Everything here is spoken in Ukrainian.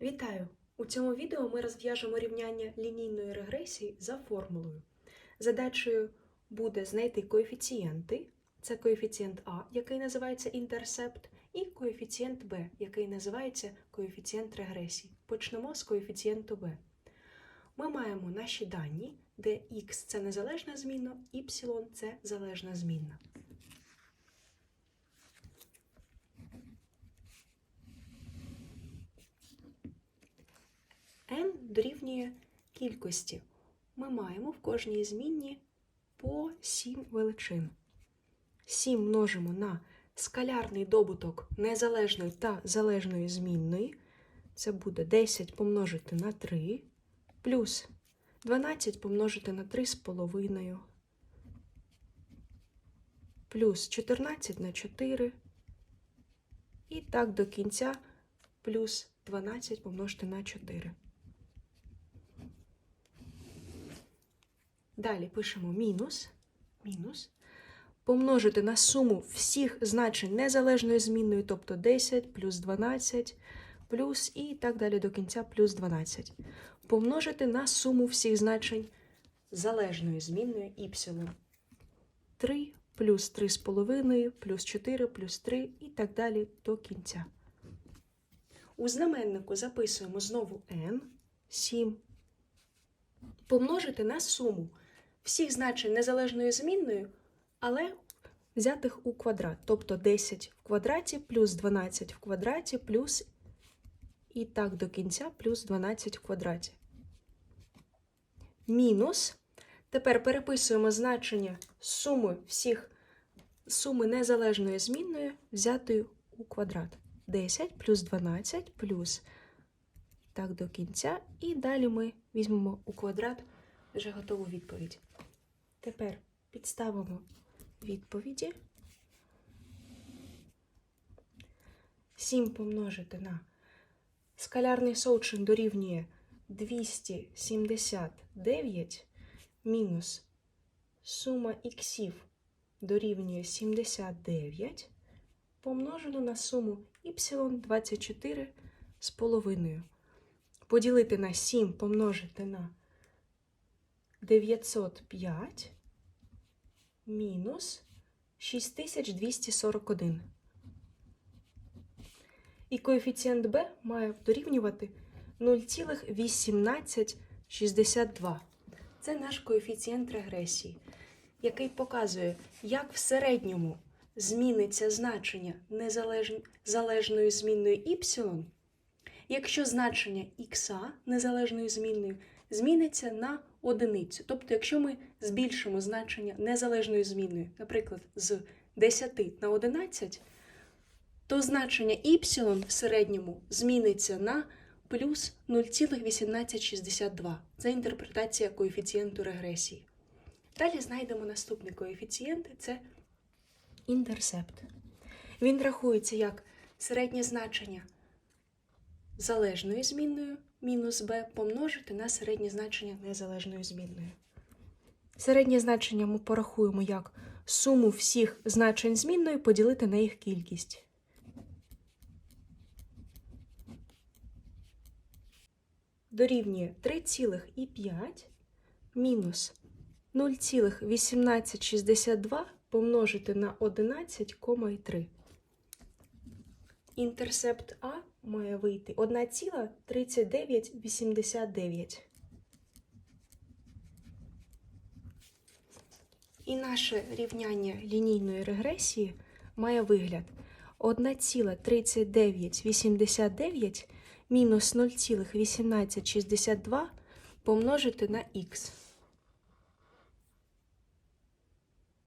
Вітаю! У цьому відео ми розв'яжемо рівняння лінійної регресії за формулою. Задачею буде знайти коефіцієнти. Це коефіцієнт А, який називається інтерсепт, і коефіцієнт Б, який називається коефіцієнт регресії. Почнемо з коефіцієнту Б. Ми маємо наші дані, де х це незалежна змінна, y це залежна змінна. N дорівнює кількості. Ми маємо в кожній змінні по 7 величин. 7 множимо на скалярний добуток незалежної та залежної змінної. Це буде 10 помножити на 3, плюс 12 помножити на 3,5, плюс 14 на 4. І так до кінця плюс 12 помножити на 4. Далі пишемо мінус, мінус, помножити на суму всіх значень незалежної змінної, тобто 10 плюс 12, плюс і так далі до кінця плюс 12. Помножити на суму всіх значень залежної змінної y. 3 плюс 3,5, плюс 4, плюс 3 і так далі до кінця. У знаменнику записуємо знову n, 7, помножити на суму всіх значень незалежної змінної, але взятих у квадрат. Тобто 10 в квадраті плюс 12 в квадраті плюс і так до кінця плюс 12 в квадраті. Мінус. Тепер переписуємо значення суми всіх суми незалежної змінної, взятої у квадрат. 10 плюс 12 плюс так до кінця. І далі ми візьмемо у квадрат вже готову відповідь. Тепер підставимо відповіді. 7 помножити на скалярний соучин дорівнює 279 мінус сума іксів дорівнює 79 помножено на суму y 24 з половиною. Поділити на 7 помножити на 905 мінус 6241. І коефіцієнт b має дорівнювати 0,1862. Це наш коефіцієнт регресії, який показує, як в середньому зміниться значення незалежної змінної y, якщо значення х незалежної змінної зміниться на одиницю. Тобто, якщо ми збільшимо значення незалежної змінної, наприклад, з 10 на 11, то значення y в середньому зміниться на плюс 0,1862. Це інтерпретація коефіцієнту регресії. Далі знайдемо наступний коефіцієнт це інтерсепт. Він рахується як середнє значення залежною змінною мінус b помножити на середнє значення незалежної змінної. Середнє значення ми порахуємо як суму всіх значень змінної поділити на їх кількість. Дорівнює 3,5 мінус 0,1862 помножити на 11,3. Інтерсепт А має вийти 1,3989. І наше рівняння лінійної регресії має вигляд 1,3989 мінус 0,1862 помножити на х.